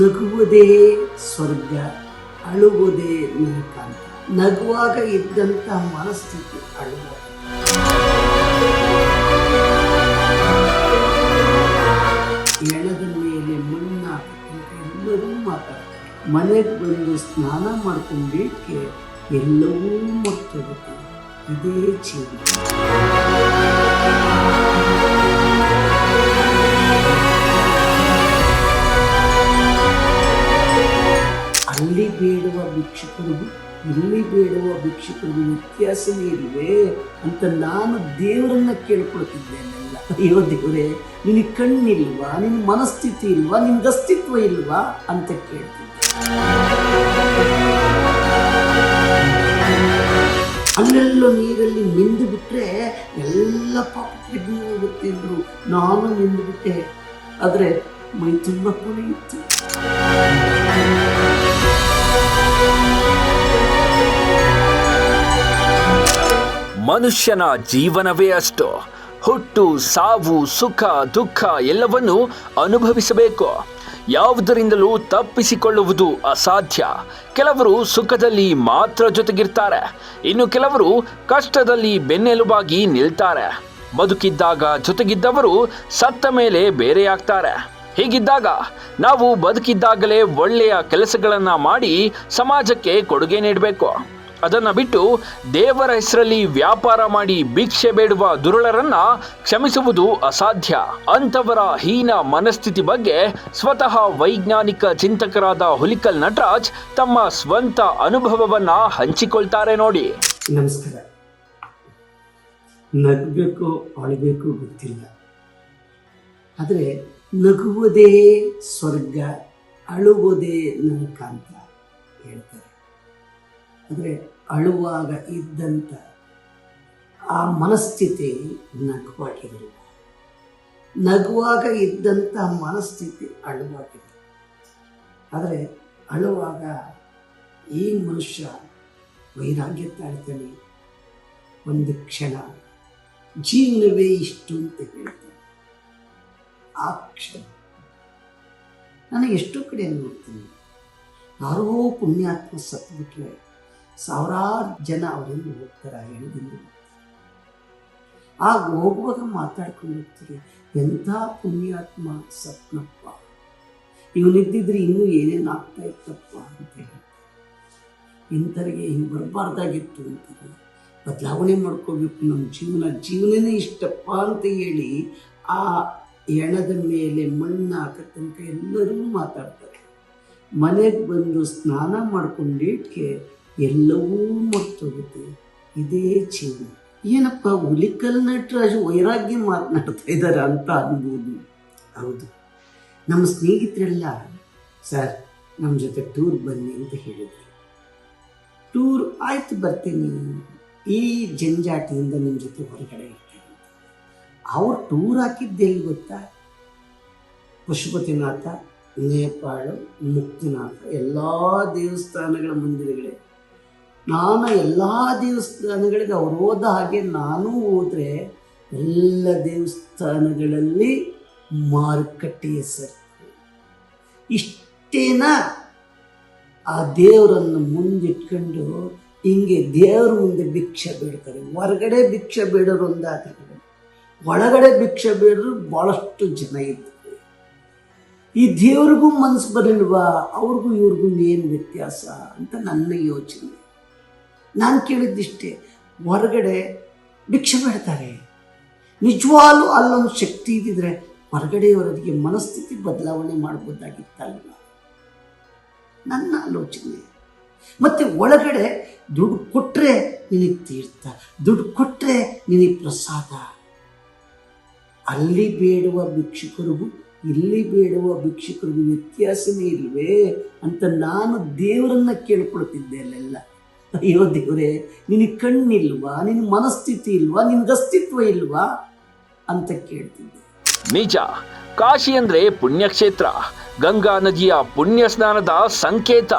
ನಗುವುದೇ ಸ್ವರ್ಗ, ಅಳುವುದೇ ನರಕ ನಗುವಾಗ ಇದ್ದಂಥ ಮನಸ್ಥಿತಿ ಅಳುವ. ಎಳದ ಮೇಲೆ ಮಣ್ಣ ಹಾಕುತ್ತಂತ ಎಲ್ಲರೂ ಮಾತಾಡ್ತಾರೆ. ಮನೆಗೆ ಬಂದು ಸ್ನಾನ ಮಾಡ್ಕೊಂಡಿಕ್ಕೆ ಎಲ್ಲವೂ ಮರ್ತೋಗುತ್ತೆ ಇದೇ ಜೀವನ. ಬೇಡುವ ಭಿಕ್ಷುಕರಿಗೂ ಇಲ್ಲಿ ಬೇಡುವ ಭಿಕ್ಷುಕರಿಗೂ ವ್ಯತ್ಯಾಸವೇ ಇಲ್ವೇ ಅಂತ ನಾನು ದೇವರನ್ನ ಕೇಳ್ಕೊಳ್ತಿದ್ದೇನೆಲ್ಲ. ಅಯ್ಯೋ ದೇವರೇ, ನಿನ್ನ ಕಣ್ಣಿಲ್ವಾ, ನಿನ್ನ ಮನಸ್ಥಿತಿ ಇಲ್ವಾ ನಿನ್ನ ಅಸ್ತಿತ್ವ ಇಲ್ವಾ ಅಂತ ಕೇಳ್ತಿದ್ದೆ ಅಲ್ಲೆಲ್ಲೋ ನೀರಲ್ಲಿ ನಿಂದು ಬಿಟ್ರೆ ಎಲ್ಲ ಪಾಪಕ್ಕೆ ಹೋಗುತ್ತೆ ಅಂದ್ರು. ನಾನು ನಿಂದು ಬಿಟ್ಟೆ. ಆದರೆ ಮೈ ತುಂಬ ಕೊಳೆಯಿತ್ತು ಮನುಷ್ಯನ ಜೀವನವೇ ಅಷ್ಟು. ಹುಟ್ಟು, ಸಾವು, ಸುಖ, ದುಃಖ ಎಲ್ಲವನ್ನು ಅನುಭವಿಸಬೇಕು. ಯಾವುದರಿಂದಲೂ ತಪ್ಪಿಸಿಕೊಳ್ಳುವುದು ಅಸಾಧ್ಯ. ಕೆಲವರು ಸುಖದಲ್ಲಿ ಮಾತ್ರ ಜೊತೆಗಿರ್ತಾರೆ. ಇನ್ನು ಕೆಲವರು ಕಷ್ಟದಲ್ಲಿ ಬೆನ್ನೆಲುಬಾಗಿ ನಿಲ್ತಾರೆ. ಬದುಕಿದ್ದಾಗ ಜೊತೆಗಿದ್ದವರು ಸತ್ತ ಮೇಲೆ ಬೇರೆಯಾಗ್ತಾರೆ. ಹೀಗಿದ್ದಾಗ ನಾವು ಬದುಕಿದ್ದಾಗಲೇ ಒಳ್ಳೆಯ ಕೆಲಸಗಳನ್ನು ಮಾಡಿ ಸಮಾಜಕ್ಕೆ ಕೊಡುಗೆ ನೀಡಬೇಕು. ಅದನ್ನ ಬಿಟ್ಟು ದೇವರ ಹೆಸರಲ್ಲಿ ವ್ಯಾಪಾರ ಮಾಡಿ ಭಿಕ್ಷೆ ಬೇಡುವ ದುರುಳರನ್ನ ಕ್ಷಮಿಸುವುದು ಅಸಾಧ್ಯ. ಅಂತವರ ಹೀನ ಮನಸ್ಥಿತಿ ಬಗ್ಗೆ ಸ್ವತಃ ವೈಜ್ಞಾನಿಕ ಚಿಂತಕರಾದ ಹುಲಿಕಲ್ ನಟರಾಜ್ ತಮ್ಮ ಸ್ವಂತ ಅನುಭವವನ್ನ ಹಂಚಿಕೊಳ್ತಾರೆ ನೋಡಿ. ನಮಸ್ಕಾರ. ನಗಬೇಕು ಅಳಬೇಕು ಗೊತ್ತಿಲ್ಲ. ಆದರೆ ನಗುವುದೇ ಸ್ವರ್ಗ, ಅಳುವುದೇ ನರಕ ಅಂತ ಹೇಳ್ತಾರೆ. ಆದರೆ ಅಳುವಾಗ ಇದ್ದಂಥ ಆ ಮನಸ್ಥಿತಿ ನಗುವಾಗಿರಲಿಲ್ಲ ನಗುವಾಗ ಇದ್ದಂಥ ಮನಸ್ಥಿತಿ ಅಳುವಾಗಿರಲಿಲ್ಲ ಆದರೆ ಅಳುವಾಗ ಈ ಮನುಷ್ಯ ವೈರಾಗ್ಯ ತಾಳ್ತಾನೆ. ಒಂದು ಕ್ಷಣ ಜೀವನವೇ ಇಷ್ಟು ಅಂತ ಹೇಳ್ತಾನೆ. ಆ ಕ್ಷಣ ನಾನು ಎಷ್ಟೋ ಕಡೆ ನೋಡ್ತೀನಿ. ಯಾರೋ ಪುಣ್ಯಾತ್ಮ ಸತ್ಬಿಟ್ರೆ ಸಾವಿರಾರು ಜನ ಅವರಿಂದ ಹೋಗ್ತಾರೆ ಎಣದಿಂದ ಆಗ ಹೋಗುವಾಗ ಮಾತಾಡ್ಕೊಂಡು ಹೋಗ್ತಾರೆ, ಎಂಥ ಪುಣ್ಯಾತ್ಮ ಸಪ್ನಪ್ಪ ಇವನಿದ್ದಿದ್ರೆ ಇನ್ನೂ ಏನೇನು ಆಗ್ತಾ ಇತ್ತಪ್ಪ ಅಂತ ಹೇಳಿ ಇಂಥರಿಗೆ ಹಿಂಗೆ ಬರಬಾರ್ದಾಗಿತ್ತು ಅಂತಾರೆ. ಬದಲಾವಣೆ ಮಾಡ್ಕೋಬೇಕು, ನಮ್ಮ ಜೀವನ, ಜೀವನನೇ ಇಷ್ಟಪ್ಪ ಅಂತ ಹೇಳಿ ಆ ಎಣದ ಮೇಲೆ ಮಣ್ಣು ಹಾಕೋ ತನಕ ಎಲ್ಲರೂ ಮಾತಾಡ್ತಾರೆ. ಮನೆಗೆ ಬಂದು ಸ್ನಾನ ಮಾಡ್ಕೊಂಡೇಟ್ಗೆ ಎಲ್ಲವೂ ಮರ್ತೋಗುತ್ತೆ ಇದೇ ಜೀವನ ಏನಪ್ಪ, ಹುಲಿಕಲ್ ನಟರಾಜು ವೈರಾಗ್ಯ ಮಾತನಾಡ್ತಾ ಇದ್ದಾರೆ ಅಂತ ಅನ್ಬೋದು. ಹೌದು. ನಮ್ಮ ಸ್ನೇಹಿತರೆಲ್ಲ, ಸರ್ ನಮ್ಮ ಜೊತೆ ಟೂರ್ ಬನ್ನಿ ಅಂತ ಹೇಳಿದ್ರು. ಟೂರ್ ಆಯ್ತು, ಬರ್ತೀನಿ. ಈ ಜಂಜಾಟದಿಂದ ನಿಮ್ಮ ಜೊತೆ ಹೊರಗಡೆ ಇರ್ತೀನಿ ಅವ್ರು ಟೂರ್ ಹಾಕಿದ್ದೆಲ್ಲಿ ಗೊತ್ತಾ? ಪಶುಪತಿನಾಥ, ನೇಪಾಳ, ಮುಕ್ತಿನಾಥ, ಎಲ್ಲ ದೇವಸ್ಥಾನಗಳ ಮಂದಿರಗಳೇ. ನಾನು ಎಲ್ಲ ದೇವಸ್ಥಾನಗಳಿಗೆ ಅವ್ರು ಹೋದ ಹಾಗೆ ನಾನು ಹೋದರೆ ಎಲ್ಲ ದೇವಸ್ಥಾನಗಳಲ್ಲಿ ಮಾರುಕಟ್ಟೆ ಸರಕು ಇಷ್ಟೇನಾ ಆ ದೇವರನ್ನು ಮುಂದಿಟ್ಕೊಂಡು ಹಿಂಗೆ ದೇವ್ರ ಮುಂದೆ ಭಿಕ್ಷೆ ಬೇಡ್ತಾರೆ. ಹೊರಗಡೆ ಭಿಕ್ಷೆ ಬೇಡರು ಒಂದಾದ್ರೆ ಒಳಗಡೆ ಭಿಕ್ಷೆ ಬೇಡರು ಭಾಳಷ್ಟು ಜನ ಇದ್ದಾರೆ. ಈ ದೇವ್ರಿಗೂ ಮನಸ್ಸು ಬರಲ್ವಾ ಅವ್ರಿಗೂ ಇವ್ರಿಗೂ ಏನು ವ್ಯತ್ಯಾಸ ಅಂತ ನನ್ನ ಯೋಚನೆ. ನಾನು ಕೇಳಿದ್ದಿಷ್ಟೇ ಹೊರಗಡೆ ಭಿಕ್ಷೆ ಬೇಡ್ತಾರೆ ನಿಜವಾಗ್ಲೂ ಅಲ್ಲೊಂದು ಶಕ್ತಿ ಇದ್ದಿದ್ರೆ ಹೊರಗಡೆಯವರಿಗೆ ಮನಸ್ಥಿತಿ ಬದಲಾವಣೆ ಮಾಡ್ಬೋದಾಗಿತ್ತಲ್ವ? ನನ್ನ ಆಲೋಚನೆ. ಮತ್ತೆ ಒಳಗಡೆ ದುಡ್ಡು ಕೊಟ್ಟರೆ ನಿನಗೆ ತೀರ್ಥ, ದುಡ್ಡು ಕೊಟ್ಟರೆ ನಿನಗೆ ಪ್ರಸಾದ. ಅಲ್ಲಿ ಬೇಡುವ ಭಿಕ್ಷುಕರಿಗೂ, ಇಲ್ಲಿ ಬೇಡುವ ಭಿಕ್ಷುಕರಿಗೂ ವ್ಯತ್ಯಾಸವೇ ಇಲ್ವೇ ಅಂತ ನಾನು ದೇವರನ್ನ ಕೇಳ್ಕೊಳ್ತಿದ್ದೆ ಅಲ್ಲೆಲ್ಲ. ಅಯ್ಯೋ ದೇವರೇ ನಿನಗೆ ಕಣ್ಣಿಲ್ವಾ, ನಿನ್ನ ಮನಸ್ಥಿತಿ ಇಲ್ವಾ ನಿನ್ಗೆ ಅಸ್ತಿತ್ವ ಇಲ್ವಾ ಅಂತ ಕೇಳ್ತಿದ್ದೆ. ನಿಜ, ಕಾಶಿ ಅಂದ್ರೆ ಪುಣ್ಯಕ್ಷೇತ್ರ. ಗಂಗಾ ನದಿಯ ಪುಣ್ಯ ಸ್ನಾನದ ಸಂಕೇತ.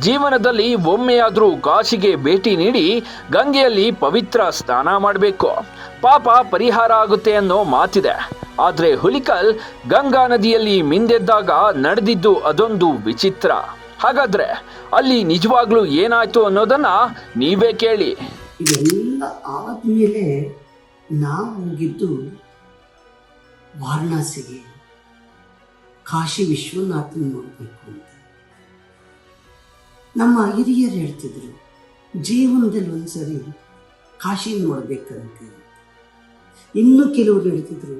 ಜೀವನದಲ್ಲಿ ಒಮ್ಮೆಯಾದರೂ ಕಾಶಿಗೆ ಭೇಟಿ ನೀಡಿ ಗಂಗೆಯಲ್ಲಿ ಪವಿತ್ರ ಸ್ನಾನ ಮಾಡಬೇಕು. ಪಾಪ ಪರಿಹಾರ ಆಗುತ್ತೆ ಅನ್ನೋ ಮಾತಿದೆ. ಆದರೆ ಹುಲಿಕಲ್ ಗಂಗಾ ನದಿಯಲ್ಲಿ ಮಿಂದೆದ್ದಾಗ ನಡೆದಿದ್ದು ಅದೊಂದು ವಿಚಿತ್ರ. ಹಾಗಾದ್ರೆ ಅಲ್ಲಿ ನಿಜವಾಗ್ಲೂ ಏನಾಯ್ತು ಅನ್ನೋದನ್ನ ನೀವೇ ಕೇಳಿ. ಇದೆಲ್ಲ ಆದಮೇಲೆ ನಾವು ಹೋಗಿದ್ದು ವಾರಣಾಸಿಗೆ. ಕಾಶಿ ವಿಶ್ವನಾಥನ ನೋಡಬೇಕು ಅಂತ. ನಮ್ಮ ಹಿರಿಯರು ಹೇಳ್ತಿದ್ರು, ಜೀವನದಲ್ಲಿ ಒಂದ್ಸರಿ ಕಾಶಿ ನೋಡಬೇಕಂತೆ. ಇನ್ನು ಕೆಲವರು ಹೇಳ್ತಿದ್ರು,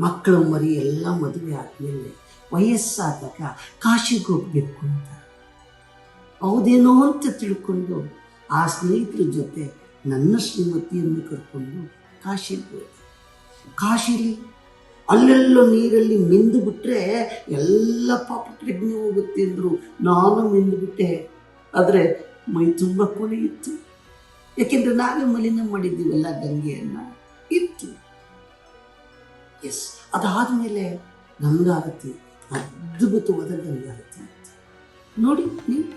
ಮಕ್ಕಳು ಮರಿ ಎಲ್ಲ ಮದುವೆ ಆದಮೇಲೆ ವಯಸ್ಸಾದಾಗ ಕಾಶಿಗೆ ಹೋಗ್ಬೇಕು ಅಂತ. ಹೌದೇನೋ ಅಂತ ತಿಳ್ಕೊಂಡು ಆ ಸ್ನೇಹಿತರ ಜೊತೆ ನನ್ನ ಶ್ರೀಮತಿಯನ್ನು ಕರ್ಕೊಂಡು ಕಾಶಿಗೆ ಹೋದೆ. ಕಾಶಿಲಿ ಅಲ್ಲೆಲ್ಲೋ ನೀರಲ್ಲಿ ಮಿಂದು ಬಿಟ್ಟರೆ ಎಲ್ಲ ಪಾಪ ಪ್ರಜ್ಞೆ ಹೋಗುತ್ತೆ ಅಂದರು. ನಾನು ಮಿಂದು ಬಿಟ್ಟೆ. ಆದರೆ ಮೈ ತುಂಬ ಇತ್ತು. ಯಾಕೆಂದ್ರೆ ನಾವೇ ಮಲಿನ ಮಾಡಿದ್ದೀವಲ್ಲ ಗಂಗೆಯನ್ನು? ಇತ್ತು. ಎಸ್ ಅದಾದಮೇಲೆ ಗಂಗಾರತಿ, ಅದ್ಭುತವಾದ ಗಂಗಾರತಿ. ನೋಡಿ ನೀವು.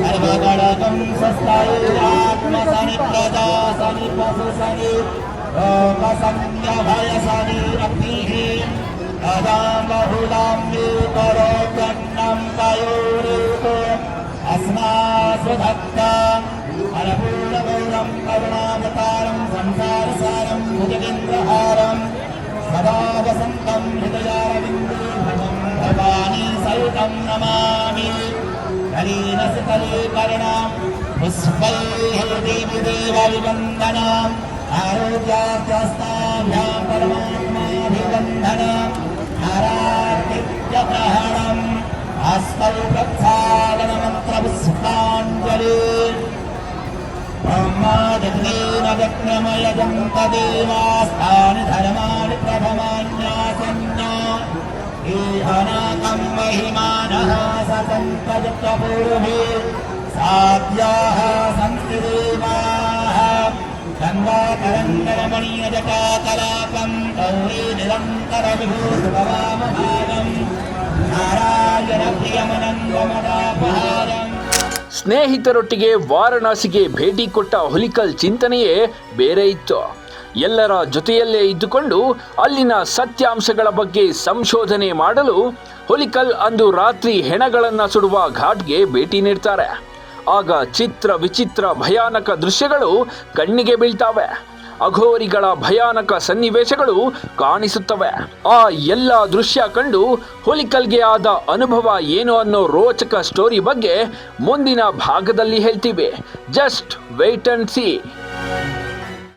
सर्वगणकं स्वस्तायुरात्मसनि प्रजासनि पशुसनि लोकसंज्ञभयसनि अग्निः तदा बहुलां करोत्यन्नं पयोरेको अस्मासु भक्ताम् अनुपूर्णगौरं करुणावतारं संसारसारं भुजगेन्द्रहारं सदा वसन्तं हृदयारविन्दे भवानी सहितं नमामि कलीनसुतले कर्णां पुष्पैः देवी देवविवन्दनाम् आरोग्यास्ताभ्यां परमात्माभिवन्दनम् हरातिथ्यग्रहणम् हस्तौ प्रक्षालनमन्त्रपुष्पाञ्जलि ब्रह्मादिग्नेन व्यग्नमयजं तदेवास्तानि धर्माणि प्रथमान्यासन्न ईहनाकं महिमानः सतन्तयुक्तपूर्वे साध्याः संस्कृदेवाः गङ्गातरङ्गरमणीयजटाकलापं गौरी निरन्तरविभूतभवामभागम् नारायणप्रियमनन्दमदापहारम् ಸ್ನೇಹಿತರೊಟ್ಟಿಗೆ ವಾರಣಾಸಿಗೆ ಭೇಟಿ ಕೊಟ್ಟ ಹುಲಿಕಲ್ ಚಿಂತನೆಯೇ ಬೇರೆ ಇತ್ತು ಎಲ್ಲರ ಜೊತೆಯಲ್ಲೇ ಇದ್ದುಕೊಂಡು ಅಲ್ಲಿನ ಸತ್ಯಾಂಶಗಳ ಬಗ್ಗೆ ಸಂಶೋಧನೆ ಮಾಡಲು ಹುಲಿಕಲ್ ಅಂದು ರಾತ್ರಿ ಹೆಣಗಳನ್ನು ಸುಡುವ ಘಾಟ್ಗೆ ಭೇಟಿ ನೀಡ್ತಾರೆ. ಆಗ ಚಿತ್ರ ವಿಚಿತ್ರ ಭಯಾನಕ ದೃಶ್ಯಗಳು ಕಣ್ಣಿಗೆ ಬೀಳ್ತಾವೆ. ಅಘೋರಿಗಳ ಭಯಾನಕ ಸನ್ನಿವೇಶಗಳು ಕಾಣಿಸುತ್ತವೆ. ಆ ಎಲ್ಲ ದೃಶ್ಯ ಕಂಡು ಹುಲಿಕಲ್ಗೆ ಆದ ಅನುಭವ ಏನು ಅನ್ನೋ ರೋಚಕ ಸ್ಟೋರಿ ಬಗ್ಗೆ ಮುಂದಿನ ಭಾಗದಲ್ಲಿ ಹೇಳ್ತೀವಿ. Just weight and C